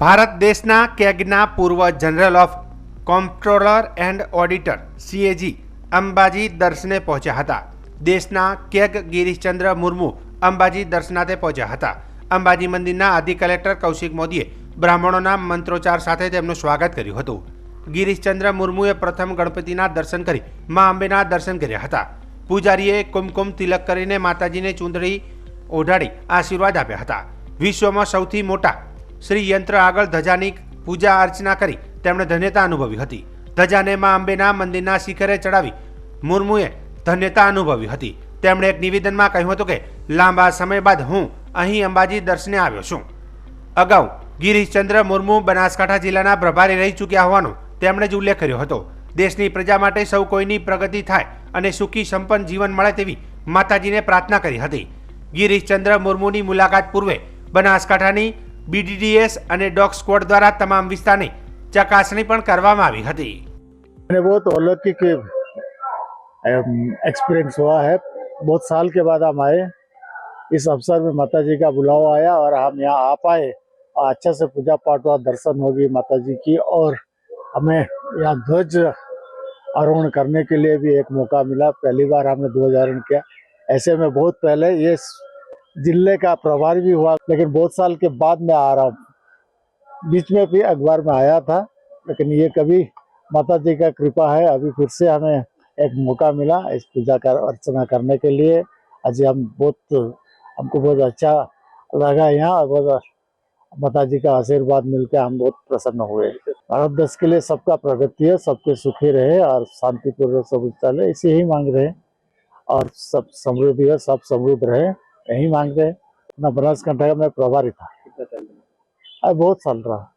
ભારત દેશના કેગના પૂર્વ general of comptroller and auditor, CAG, Ambaji દર્શને પહોંચ્યા હતા. દેશના કેગ ગિરીશચંદ્ર મુર્મુ અંબાજી દર્શનાથે પહોંચ્યા હતા. અંબાજી મંદિરના આદિ કલેક્ટર કૌશિક મોદીએ બ્રાહ્મણોના મંત્રોચ્ચાર સાથે તેમનું સ્વાગત કર્યું હતું. ગિરીશચંદ્ર મુર્મુએ પ્રથમ ગણપતિના દર્શન કરી મા અંબેના દર્શન કર્યા હતા. પૂજારીએ કુમકુમ તિલક કરીને માતાજીને ચૂંદડી ઓઢાડી આશીર્વાદ આપ્યા હતા. વિશ્વમાં સૌથી મોટા શ્રી યંત્ર આગળ ધજાની પૂજા અર્ચના કરી તેમણે ધન્યતા અનુભવી હતી. ધજાને મા અંબેના મંદિરના શિખરે ચડાવી મુર્મુએ ધન્યતા અનુભવી હતી. તેમણે એક નિવેદનમાં કહ્યું હતું કે, લાંબા સમય બાદ હું અહીં અંબાજી દર્શને આવ્યો છું. અગાઉ ગિરીશચંદ્ર મુર્મુ બનાસકાંઠા જિલ્લાના પ્રભારી રહી ચૂક્યા હોવાનો તેમણે જ ઉલ્લેખ કર્યો હતો. દેશની પ્રજા માટે સૌ કોઈની પ્રગતિ થાય અને સુખી સંપન્ન જીવન મળે તેવી માતાજીને પ્રાર્થના કરી હતી. ગિરીશચંદ્ર મુર્મુની મુલાકાત પૂર્વે બનાસકાંઠાની બીડીડીએસ અને ડોગ સ્ક્વોડ દ્વારા તમામ વિસ્તારની ચકાસણી પણ કરવામાં આવી હતી मैंने बहुत अलौकिक एक्सपीरियंस हुआ है बहुत साल के बाद हम आए इस अवसर में माता जी का बुलावा आया और हम यहाँ आ पाए और अच्छे से पूजा पाठ हुआ दर्शन होगी माता जी की और हमें यहाँ ध्वज आरोहण करने के लिए भी एक मौका मिला पहली बार हमने ध्वज आरोहण किया ऐसे में बहुत पहले ये ज़िले का प्रभारी भी हुआ, लेकिन बहुत साल के बाद मैं आ रहा हूँ। बीच में भी अखबार में आया था, लेकिन ये कभी माता जी का कृपा है, अभी फिर से हमें एक मौका मिला इस पूजा का अर्चना करने के लिए। आज हम बहुत, हमको बहुत अच्छा लगा यहाँ बहुत माता जी का आशीर्वाद मिलकर हम बहुत प्रसन्न हुए। भारत देश के लिए सबका प्रगति है, सबके सुखी रहे और शांतिपूर्वक सब चले, इसे ही मांग रहे। और सब समृद्धि है, सब समृद्ध रहे। यही मांग रहे हैं अपना बनासकांठा में प्रभारी था अब बहुत साल रहा